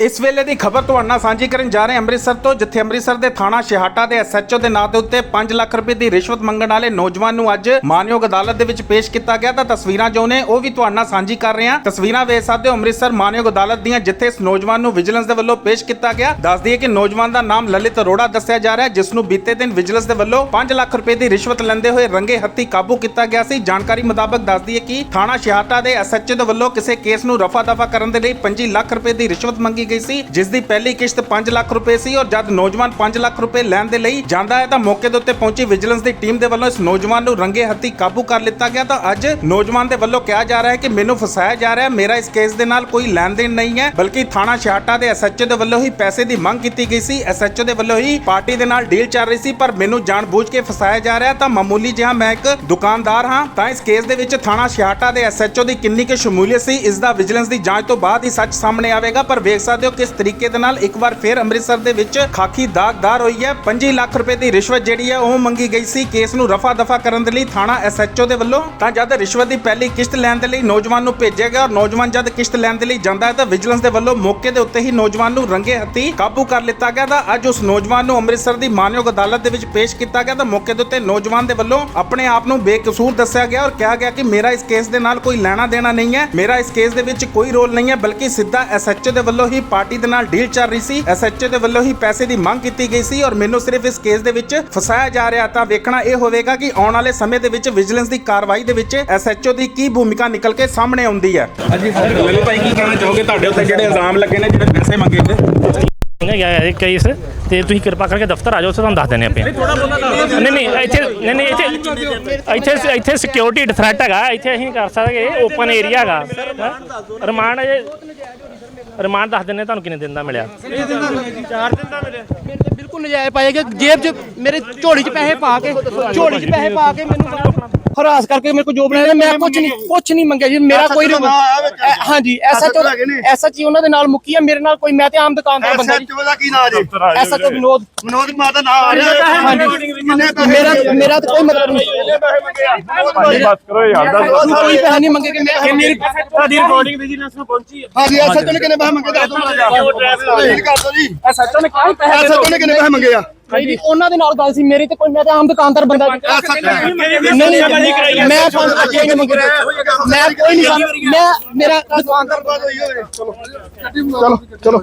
ਇਸ ਵੇਲੇ ਦੀ ਖਬਰ ਤੁਹਾਡੇ ਨਾਲ ਸਾਂਝੀ ਕਰਨ ਜਾ ਰਹੇ ਹਾਂ ਅੰਮ੍ਰਿਤਸਰ ਤੋਂ, ਜਿੱਥੇ ਅੰਮ੍ਰਿਤਸਰ ਦੇ ਥਾਣਾ ਸ਼ਿਹਾਟਾ ਦੇ ਐਸਐਚਓ ਦੇ ਨਾਂ ਦੇ ਉੱਤੇ 5 ਲੱਖ ਰੁਪਏ ਦੀ ਰਿਸ਼ਵਤ ਮੰਗਣ ਵਾਲੇ ਨੌਜਵਾਨ ਨੂੰ ਅੱਜ ਮਾਨਯੋਗ ਅਦਾਲਤ ਦੇ ਵਿੱਚ ਪੇਸ਼ ਕੀਤਾ ਗਿਆ। ਤਾਂ ਤਸਵੀਰਾਂ ਜੋ ਨੇ, ਉਹ ਵੀ ਤੁਹਾਡੇ ਨਾਲ ਸਾਂਝੀ ਕਰ ਰਹੇ ਹਾਂ। ਤਸਵੀਰਾਂ ਵੇਖ ਸਕਦੇ ਹੋ ਅੰਮ੍ਰਿਤਸਰ ਮਾਨਯੋਗ ਅਦਾਲਤ ਦੀਆਂ, ਜਿੱਥੇ ਇਸ ਨੌਜਵਾਨ ਨੂੰ ਵਿਜੀਲੈਂਸ ਦੇ ਵੱਲੋਂ ਪੇਸ਼ ਕੀਤਾ ਗਿਆ। ਦੱਸ ਦਈਏ ਕਿ ਨੌਜਵਾਨ ਦਾ ਨਾਮ ਲਲਿਤ ਅਰੋੜਾ ਦੱਸਿਆ ਜਾ ਰਿਹਾ ਹੈ ਜਿਸ ਨੂੰ ਬੀਤੇ ਦਿਨ ਵਿਜੀਲੈਂਸ ਦੇ ਵੱਲੋਂ 5 ਲੱਖ ਰੁਪਏ ਦੀ ਰਿਸ਼ਵਤ ਲੈਂਦੇ ਹੋਏ ਰੰਗੇ ਹੱਥੀ ਕਾਬੂ ਕੀਤਾ ਗਿਆ ਸੀ। ਜਾਣਕਾਰੀ ਮੁਤਾਬਕ ਦੱਸ ਦਈਏ ਕਿ ਥਾਣਾ ਸ਼ਿਹਾਟਾ ਦੇ ਐਸਐਚਓ ਦੇ ਵੱਲੋਂ ਕਿਸੇ ਕੇਸ ਨੂੰ ਰਫਾ ਦਫਾ ਕਰਨ ਦੇ ਲਈ 25 ਲੱਖ ਰੁਪਏ ਦੀ ਰਿਸ਼ਵਤ ਮੰਗੀ ਗਈ ਸੀ ਜਿਸ ਦੀ ਪਹਿਲੀ ਕਿਸ਼ਤ 5 ਲੱਖ ਰੁਪਏ ਸੀ ਔਰ ਜਦ ਨੌਜਵਾਨ 5 ਲੱਖ ਰੁਪਏ ਲੈਣ ਦੇ ਲਈ ਜਾਂਦਾ ਹੈ ਤਾਂ ਮੌਕੇ ਦੇ ਉੱਤੇ ਪਹੁੰਚੀ ਵਿਜੀਲੈਂਸ ਦੀ ਟੀਮ ਦੇ ਵੱਲੋਂ ਇਸ ਨੌਜਵਾਨ ਨੂੰ ਰੰਗੇ ਹੱਥੀ ਕਾਬੂ ਕਰ ਲਿੱਤਾ ਗਿਆ ਤਾਂ ਅੱਜ ਨੌਜਵਾਨ ਦੇ ਵੱਲੋਂ ਕਿਹਾ ਜਾ ਰਿਹਾ ਹੈ ਕਿ ਮੈਨੂੰ ਫਸਾਇਆ ਜਾ ਰਿਹਾ ਹੈ, ਮੇਰਾ ਇਸ ਕੇਸ ਦੇ ਨਾਲ ਕੋਈ ਲੈਣ ਦੇਣ ਨਹੀਂ ਹੈ, ਬਲਕਿ ਥਾਣਾ ਛਾਟਾ ਦੇ ਐਸਐਚਓ ਦੇ ਵੱਲੋਂ ਹੀ ਪੈਸੇ ਦੀ ਮੰਗ ਕੀਤੀ ਗਈ ਸੀ ਐਸਐਚਓ ਦੇ ਵੱਲੋਂ ਹੀ ਪਾਰਟੀ ਦੇ ਨਾਲ ਡੀਲ ਚੱਲ ਰਹੀ ਸੀ, ਪਰ ਮੈਨੂੰ ਜਾਣਬੁੱਝ ਕੇ ਫਸਾਇਆ ਜਾ ਰਿਹਾ ਤਾਂ ਮਾਮੂਲੀ ਜਿਹਾ ਮੈਂ ਇੱਕ ਦੁਕਾਨਦਾਰ ਹਾਂ, ਤਾਂ ਇਸ ਕੇਸ ਦੇ ਵਿੱਚ ਥਾਣਾ ਛਾਟਾ ਦੇ ਐਸਐਚਓ ਦੀ ਕਿੰਨੀ ਕੁ ਸ਼ਮੂਲੀਅਤ ਸੀ, ਇਸ ਦਾ ਵਿਜੀਲੈਂਸ ਦੀ ਜਾਂਚ ਤੋਂ ਬਾਅਦ ਹੀ ਸੱਚ ਸਾਹਮਣੇ ਆਵੇਗਾ, ਪਰ ਵੇਖ ਸਕਦੇ ਹੋ ਕਿਸ ਤਰੀਕੇ ਦੇ ਨਾਲ? ਇੱਕ ਵਾਰ ਫਿਰ ਅੰਮ੍ਰਿਤਸਰ ਦੇ ਵਿੱਚ ਖਾਕੀ ਦਾਗਦਾਰ ਹੋਈ ਹੈ। 25 ਲੱਖ ਰੁਪਏ ਦੀ ਰਿਸ਼ਵਤ ਜਿਹੜੀ ਹੈ, ਉਹ ਮੰਗੀ ਗਈ ਸੀ ਕੇਸ ਨੂੰ ਰਫਾ ਦਫਾ ਕਰਨ ਦੇ ਲਈ ਥਾਣਾ ਐਸਐਚਓ ਦੇ ਵੱਲੋਂ। ਤਾਂ ਜਦ ਰਿਸ਼ਵਤ ਦੀ ਪਹਿਲੀ ਕਿਸ਼ਤ ਲੈਣ ਦੇ ਲਈ ਨੌਜਵਾਨ ਨੂੰ ਭੇਜਿਆ ਗਿਆ, ਔਰ ਨੌਜਵਾਨ ਜਦ ਕਿਸ਼ਤ ਲੈਣ ਦੇ ਲਈ ਜਾਂਦਾ ਹੈ, ਤਾਂ ਵਿਜੀਲੈਂਸ ਦੇ ਵੱਲੋਂ ਮੌਕੇ ਦੇ ਉੱਤੇ ਹੀ ਨੌਜਵਾਨ ਨੂੰ ਰੰਗੇ ਹੱਥੀ ਕਾਬੂ ਕਰ ਲਿੱਤਾ ਗਿਆ। ਤਾਂ ਅੱਜ ਉਸ ਨੌਜਵਾਨ ਨੂੰ ਅੰਮ੍ਰਿਤਸਰ ਦੀ ਮਾਨਯੋਗ ਅਦਾਲਤ ਦੇ ਵਿੱਚ ਪੇਸ਼ ਕੀਤਾ ਗਿਆ। ਤਾਂ ਮੌਕੇ ਦੇ ਉੱਤੇ ਨੌਜਵਾਨ ਦੇ ਵੱਲੋਂ ਆਪਣੇ ਆਪ ਨੂੰ ਬੇਕਸੂਰ ਦੱਸਿਆ ਗਿਆ ਔਰ ਕਿਹਾ ਗਿਆ ਕਿ ਮੇਰਾ ਇਸ ਕੇਸ ਦੇ ਨਾਲ ਕੋਈ ਲੈਣਾ ਦੇਣਾ ਨਹੀਂ ਹੈ। ਮੇਰਾ ਇਸ ਕੇਸ ਦੇ ਵਿੱਚ ਕੋਈ ਰੋਲ ਨਹੀਂ ਹੈ, ਬਲਕਿ ਸਿੱਧਾ ਐਸਐਚਓ ਦੇ ਵੱਲੋਂ ਹੀ ਪਾਰਟੀ ਦੇ ਨਾਲ ਡੀਲ ਚੱਲ ਰਹੀ ਸੀ। ਐਸਐਚਓ ਦੇ ਵੱਲੋਂ ਹੀ ਪੈਸੇ ਦੀ ਮੰਗ ਕੀਤੀ ਗਈ ਸੀ ਔਰ ਮੈਨੂੰ ਸਿਰਫ ਇਸ ਕੇਸ ਦੇ ਵਿੱਚ ਫਸਾਇਆ ਜਾ ਰਿਹਾ ਤਾਂ ਵੇਖਣਾ ਇਹ ਹੋਵੇਗਾ ਕਿ ਆਉਣ ਵਾਲੇ ਸਮੇਂ ਦੇ ਵਿੱਚ ਵਿਜੀਲੈਂਸ ਦੀ ਕਾਰਵਾਈ ਦੇ ਵਿੱਚ ਐਸਐਚਓ ਦੀ ਕੀ ਭੂਮਿਕਾ ਨਿਕਲ ਕੇ ਸਾਹਮਣੇ ਆਉਂਦੀ ਹੈ। ਹਾਂਜੀ ਸਰ। ਲੱਲੂ ਭਾਈ ਕੀ ਕਹਿਣਾ ਚਾਹੋਗੇ? ਤੁਹਾਡੇ ਉੱਤੇ ਜਿਹੜੇ ਇਲਜ਼ਾਮ ਲੱਗੇ ਨੇ ਜਿਹੜੇ ਪੈਸੇ ਮੰਗੇ ਨੇ ਗਿਆ ਹੈ ਕੇਸ ਤੇ ਤੁਸੀਂ ਕਿਰਪਾ ਕਰਕੇ ਦਫ਼ਤਰ ਆ ਜਾਓ ਤੁਹਾਨੂੰ ਦੱਸ ਦਿੰਦੇ ਆਪੇ। ਨਹੀਂ ਨਹੀਂ ਇੱਥੇ ਨਹੀਂ ਨਹੀਂ ਇੱਥੇ ਇੱਥੇ ਇੱਥੇ ਸਿਕਿਉਰਿਟੀ ਥ੍ਰੈਟ ਹੈਗਾ। ਇੱਥੇ ਅਸੀਂ ਕਰ ਸਕਦੇ ਓਪਨ ਏਰੀਆ ਹੈਗਾ? ਰਿਮਾਂਡ ਅਜੇ ਰਿਮਾਂਡ ਦੱਸ ਦਿੰਦੇ ਤੁਹਾਨੂੰ ਕਿੰਨੇ ਦਿਨ ਦਾ ਮਿਲਿਆ। ਮੇਰੇ ਤੇ ਬਿਲਕੁਲ ਨਜਾਇਜ਼ ਪਾਇਆ ਗਿਆ। ਜੇਬ 'ਚ ਮੇਰੇ ਝੋਲੀ 'ਚ ਪੈਸੇ ਪਾ ਕੇ ਝੋਲੀ 'ਚ ਪੈਸੇ ਪਾ ਕੇ ਮੈਨੂੰ ਹਰਾਸ ਕਰਕੇ ਮੇਰੇ ਕੋਲ ਜੋ ਬਣਾਇਆ ਮੈਂ ਕੁਝ ਨਹੀਂ ਕੁਝ ਨਹੀਂ। ਮੰਗਿਆ ਜੀ ਮੇਰਾ ਕੋਈ ਹਾਂਜੀ ਐਸਾ ਚੋ ਐਸਾ ਚੀ ਉਹਨਾਂ ਦੇ ਨਾਲ ਮੁੱਕੀ ਆ ਮੇਰੇ ਨਾਲ ਕੋਈ ਮੈਂ ਤੇ ਆਮ ਦੁਕਾਨਦਾਰ ਬੰਦਾ ਜੀ। ਐਸਐਚਓ ਦਾ ਕੀ ਨਾਮ ਜੀ? ਐਸਾ ਚੋ ਵਿਨੋਦ। ਮਨੋਜ ਕੁਮਾਰ ਦਾ ਨਾਮ ਆ ਰਿਹਾ ਕਿੰਨੇ ਮੇਰਾ ਮੇਰਾ ਤਾਂ ਕੋਈ ਮਤਲਬ ਨਹੀਂ। ਬਸ ਕਰੋ ਯਾਰ ਕੋਈ ਪੈਸੇ ਨਹੀਂ ਮੰਗੇ ਕਿ ਮੈਂ ਮੇਰੀ ਤੁਹਾਡੀ ਰਿਕਾਰਡਿੰਗ ਵਿਜੀਲੈਂਸ ਨੂੰ ਪਹੁੰਚੀ ਹੈ? ਹਾਂਜੀ ਐਸਐਚਓ ਨੇ ਕਿੰਨੇ ਪੈਸੇ ਮੰਗੇ? ਦੱਸ ਦਿਓ। ਜੀ ਪੈਸੇ ਐਸਐਚਓ ਨੇ ਕਿੰਨੇ ਪੈਸੇ ਮੰਗੇ ਆ? ਮੇਰੀ ਉਹਨਾਂ ਦੇ ਨਾਲ ਗੱਲ ਸੀ ਮੇਰੀ ਤੇ ਕੋਈ ਮੈਂ ਤੇ ਆਮ ਦੁਕਾਨਦਾਰ ਬੰਦਾ ਜੀ ਨਹੀਂ ਨਹੀਂ ਮੈਂ ਪੰਜ ਅੱਗੇ ਨਹੀਂ ਮੰਗੇ ਮੈਂ ਕੋਈ ਨਹੀਂ ਮੈਂ ਮੇਰਾ ਦੁਕਾਨਦਾਰ ਚਲੋ। ਚਲੋ ਚਲੋ।